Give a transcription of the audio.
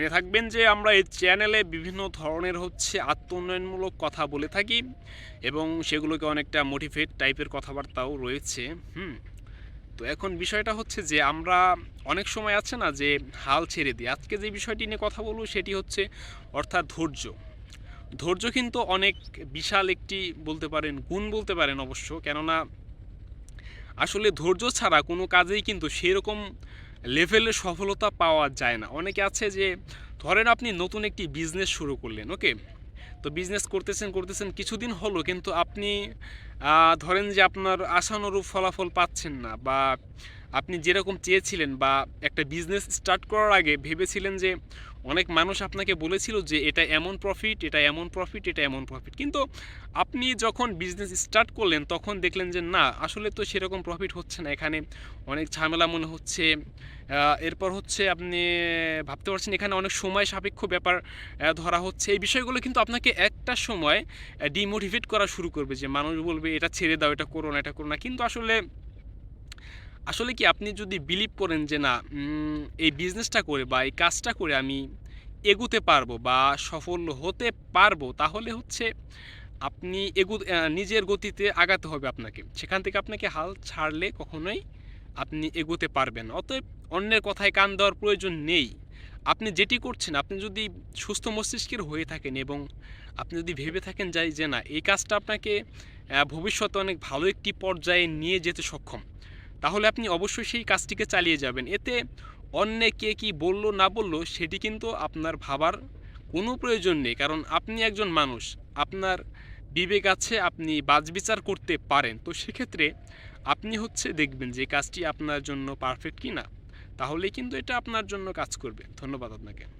জেনে থাকবেন যে আমরা এই চ্যানেলে বিভিন্ন ধরনের হচ্ছে আত্মোন্নয়নমূলক কথা বলে থাকি এবং সেগুলোকে অনেকটা মোটিভেট টাইপের কথাবার্তাও রয়েছে, হুম। তো এখন বিষয়টা হচ্ছে যে আমরা অনেক সময় আছে না যে হাল ছেড়ে দিই। আজকে যে বিষয়টি নিয়ে কথা বলব সেটি হচ্ছে অর্থাৎ ধৈর্য। ধৈর্য কিন্তু অনেক বিশাল একটি বলতে পারেন গুণ বলতে পারেন অবশ্য। কেননা আসলে ধৈর্য ছাড়া কোনো কাজেই কিন্তু সেরকম লেভেলের সফলতা পাওয়া যায় না। অনেকে আছে যে, ধরেন আপনি নতুন একটি বিজনেস শুরু করলেন ওকে তো বিজনেস করতেছেন করতেছেন, কিছুদিন হলো কিন্তু আপনি ধরেন যে আপনার আশানুরূপ ফলাফল পাচ্ছেন না বা আপনি যেরকম চেয়েছিলেন বা একটা বিজনেস স্টার্ট করার আগে ভেবেছিলেন যে অনেক মানুষ আপনাকে বলেছিল যে এটা এমন প্রফিট এটা এমন প্রফিট এটা এমন প্রফিট কিন্তু আপনি যখন বিজনেস স্টার্ট করলেন, তখন দেখলেন যে না, আসলে তো সেরকম প্রফিট হচ্ছে না। এখানে অনেক ঝামেলা মনে হচ্ছে। এরপর হচ্ছে আপনি ভাবতে পারছেন এখানে অনেক সময় সাপেক্ষ ব্যাপার ধরা হচ্ছে। এই বিষয়গুলো কিন্তু আপনাকে একটা সময় ডিমোটিভেট করা শুরু করবে যে মানুষ বলবে, এটা ছেড়ে দাও, এটা করো না, এটা করো না। কিন্তু আসলে আসলে কি আপনি যদি বিলিভ করেন যে না এই বিজনেসটা করে বা এই কাজটা করে আমি এগুতে পারব বা সফল হতে পারব, তাহলে হচ্ছে আপনি এগু নিজের গতিতে আগাতে হবে আপনাকে। সেখান থেকে আপনাকে হাল ছাড়লে কখনোই আপনি এগোতে পারবেন অতএব অন্যের কথায় কান দেওয়ার প্রয়োজন নেই। আপনি যেটি করছেন, আপনি যদি সুস্থ মস্তিষ্কের হয়ে থাকেন এবং আপনি যদি ভেবে থাকেন যাই যে না, এই কাজটা আপনাকে ভবিষ্যতে অনেক ভালো একটি পর্যায়ে নিয়ে যেতে সক্ষম। তাহলে আপনি অবশ্যই সেই কাজটিকে চালিয়ে যাবেন। এতে অন্যে কে কি বলল, না বলল, সেটি কিন্তু আপনার ভাবার কোনো প্রয়োজন নেই। কারণ আপনি একজন মানুষ, আপনার বিবেক আছে, আপনি বাজবিচার করতে পারেন। তো সেক্ষেত্রে আপনি হচ্ছে দেখবেন যে কাজটি আপনার জন্য পারফেক্ট কি না তাহলে কিন্তু এটা আপনার জন্য কাজ করবে। ধন্যবাদ আপনাকে।